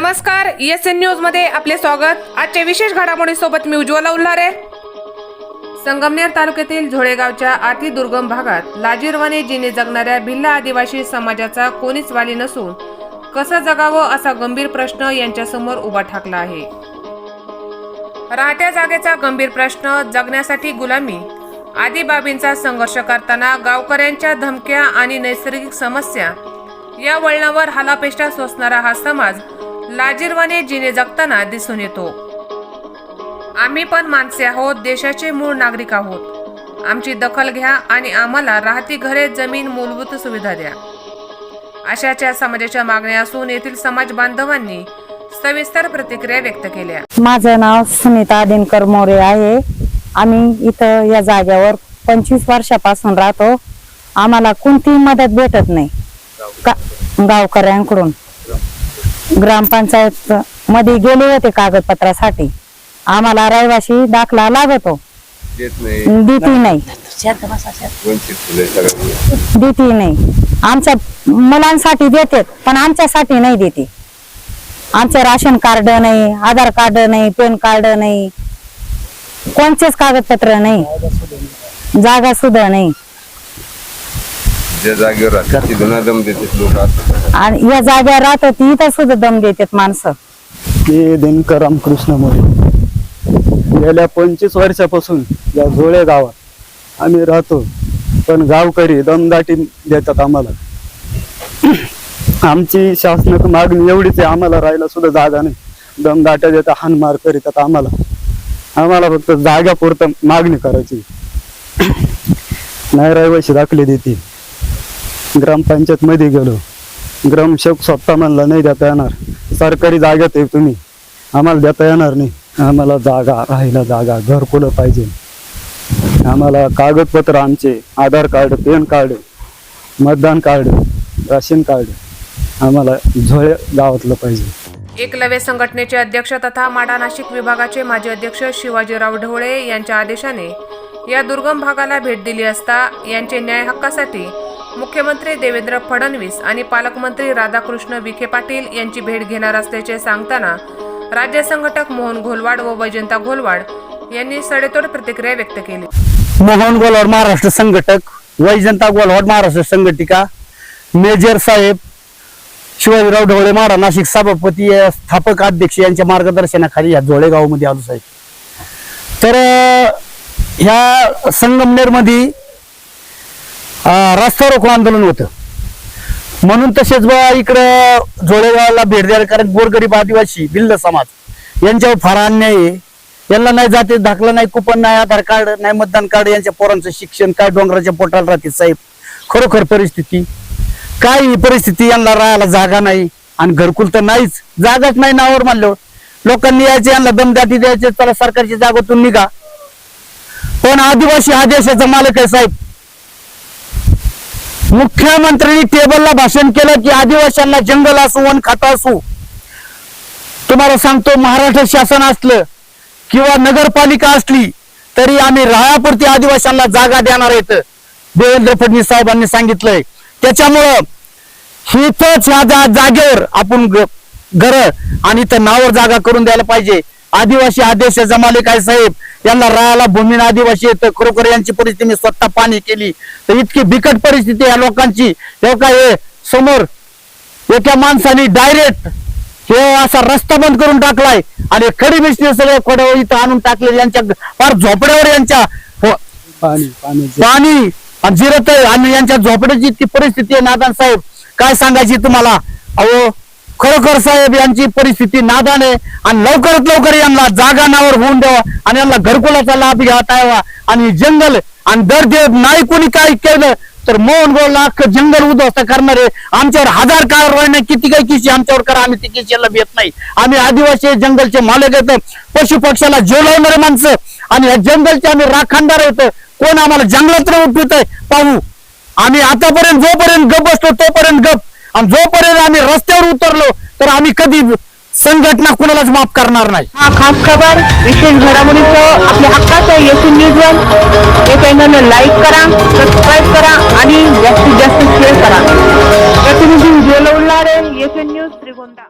नमस्कार S N न्यूजमध्ये आपले स्वागत. आजच्या विशेष घडामोडी सोबत मी उज्ज्वला उल्हारे. संगमनेर तालुक्यातील झोळेगावच्या अतिदुर्गम भागात लाजीरवाने जिने जगणाऱ्या भिल्ला आदिवासी समाजाचा कोणीच वाली नसून कसं जगावं असा गंभीर प्रश्न यांच्यासमोर उभा ठाकला आहे. राहत्या जागेचा गंभीर प्रश्न जगण्यासाठी गुलामी आदी बाबींचा संघर्ष करताना गावकऱ्यांच्या धमक्या आणि नैसर्गिक समस्या या वळणावर हालापेष्टा सोसणारा हा समाज लाजीरवाने जिने जगताना दिसून येतो. आम्ही पण माणसे आहोत देशाचे मूळ नागरिक आहोत. आमची दखल घ्या आणि आम्हाला राहती घरे जमीन मूलभूत सुविधा द्या. अशाच्या समाजाच्या मागण्या असून येथील समाज बांधवांनी सविस्तर प्रतिक्रिया व्यक्त केल्या. माझं नाव सुनीता दिनकर मोरे आहे. आम्ही इथं या जाग्यावर पंचवीस वर्षापासून राहतो. आम्हाला कोणतीही मदत भेटत नाही. का गावकऱ्यांकडून. ग्रामपंचायत मध्ये गेले होते कागदपत्रासाठी. आम्हाला रहिवाशी दाखला लागतो. देत नाही. देती नाही. वंचित फुले सगळं देती नाही. आमच्या मुलांसाठी देतात पण आमच्यासाठी नाही देते. आमचं राशन कार्ड नाही आधार कार्ड नाही पॅन कार्ड नाही. कोणतेच कागदपत्र नाही. जागा सुद्धा नाही. ज्या जागेवर राहतात तिथं दम देतात लोक असतात. आणि या जागेवर राहतात इथं सुद्धा दम देतात माणसं. मी दिनकर रामकृष्ण मोरे. गेल्या पंचवीस वर्षापासून या झोळे गावात आम्ही राहतो पण गावकरी दमदाटी देतात आम्हाला. आमची शासनाची मागणी एवढीच आहे आम्हाला राहायला सुद्धा जागा नाही. दमदाट्या देतात हानमार करीतात आम्हाला. आम्हाला फक्त जाग्यापुरतं मागणी करायची. नाही रहिवाशी दाखले देते ग्रामपंचायतमध्ये गेलो. ग्रामसेवक स्वतः म्हणला नाही देता येणार. सरकारी जागेत आहे तुम्ही. आम्हाला देता येणार नाही. आम्हाला जागा राहायला जागा घरकुलं पाहिजे. आम्हाला कागदपत्र आमचे आधार कार्ड पॅन कार्ड मतदान कार्ड राशन कार्ड आम्हाला झोळे गावातलं पाहिजे. एकलव्य संघटनेचे अध्यक्ष तथा माडा नाशिक विभागाचे माजी अध्यक्ष शिवाजीराव ढवळे यांच्या आदेशाने या दुर्गम भागाला भेट दिली असता यांचे न्याय हक्कासाठी मुख्यमंत्री देवेंद्र फडणवीस आणि पालकमंत्री राधाकृष्ण विखे पाटील यांची भेट घेणार असल्याचे सांगताना राज्य संघटक मोहन घोलवाड व वैजंता घोलवाड यांनी सडेतोड प्रतिक्रिया व्यक्त केली. मोहन घोलवाड महाराष्ट्र संघटक वैजंता घोलवाड महाराष्ट्र संघटिका मेजर साहेब शिवाजीराव ढवळे माडा नाशिक सभापती स्थापक अध्यक्ष यांच्या मार्गदर्शनाखाली या जोळेगावमध्ये आलो साहेब. तर ह्या संगमनेरमध्ये रस्ता रोको आंदोलन होतं. म्हणून तसेच बा इकडं जोळेगावला भेट द्यायला कारण गोरगरीब आदिवासी भिल्ल समाज यांच्यावर फार अन्याय आहे. यांना नाही जाते दाखला नाही कुपन नाही आधार कार्ड नाही मतदान कार्ड यांच्या पोरांचं शिक्षण काय डोंगराच्या पोटाला राहते साहेब. खरोखर परिस्थिती. काय ही परिस्थिती यांना राहायला जागा नाही आणि घरकुल तर नाहीच. जागाच नाही नावावर मानल्यावर लोकांनी यायचे यांना दमदाटी द्यायचे त्याला सरकारच्या जागेतून निघा. पण आदिवासी हा देशाचा मालक आहे साहेब. मुख्यमंत्र्यांनी टेबलला भाषण केलं की आदिवासींना जंगल असो वन खात असो. तुम्हाला सांगतो महाराष्ट्र शासन असलं किंवा नगरपालिका असली तरी आम्ही राहापुरती आदिवासींना जागा देणार आहेत देवेंद्र फडणवीस साहेबांनी सांगितलंय. त्याच्यामुळं हिथंच ह्या जागेवर आपण घर आणि इथं नावावर जागा करून द्यायला पाहिजे. आदिवासी आदेश जमाले काय साहेब. यांना राहायला भूमीन आदिवासी येतं खरोखर यांची परिस्थिती मी स्वतः पाणी केली. तर इतकी बिकट परिस्थिती या लोकांची. काय हे? समोर एका माणसाने डायरेक्ट हे असा रस्ता बंद करून टाकलाय. आणि खडी मिस्त्री सगळे खोड्यावर इथं आणून टाकले यांच्या फार झोपड्यावर यांच्या हो- पाणी आणि जिरत आहे आणि यांच्या झोपड्याची इतकी परिस्थिती आहे नादान साहेब. काय सांगायची तुम्हाला? अहो खरोखर साहेब यांची परिस्थिती नादान आहे. आणि लवकरात लवकर यांना जागा नावर होऊन द्यावा आणि यांना घरकुलाचा लाभ घ्यावा यावा. आणि जंगल आणि दर देव नाही कोणी काय केलं तर मोहन गोलला अख्खं जंगल उद्ध्वस्त करणारे आमच्यावर हजार कारवाई नाही किती काही किशी आमच्यावर करा आम्ही ती यांना भेट नाही. आम्ही आदिवासी जंगलचे मालक येतो पशु पक्षाला जेवणारे माणसं. आणि या जंगलचे आम्ही राखणदार होतो कोण आम्हाला जंगलात उठवत पाहू. आम्ही आतापर्यंत जोपर्यंत गप बसतो तोपर्यंत गप. आणि जोपर्यंत आम्ही रस्त्यावर उतरलो तर आम्ही कधी संघटना कुणालाच माफ करणार नाही. हा खास खबर विशेष घडामोडीचं आपल्या हक्काचं येथून न्यूज वन हे चॅनलला लाईक करा सबस्क्राईब करा आणि जास्तीत जास्त शेअर करा. प्रतिनिधी उज्ज्वल उल्हारे येथून न्यूज त्रिगोंदा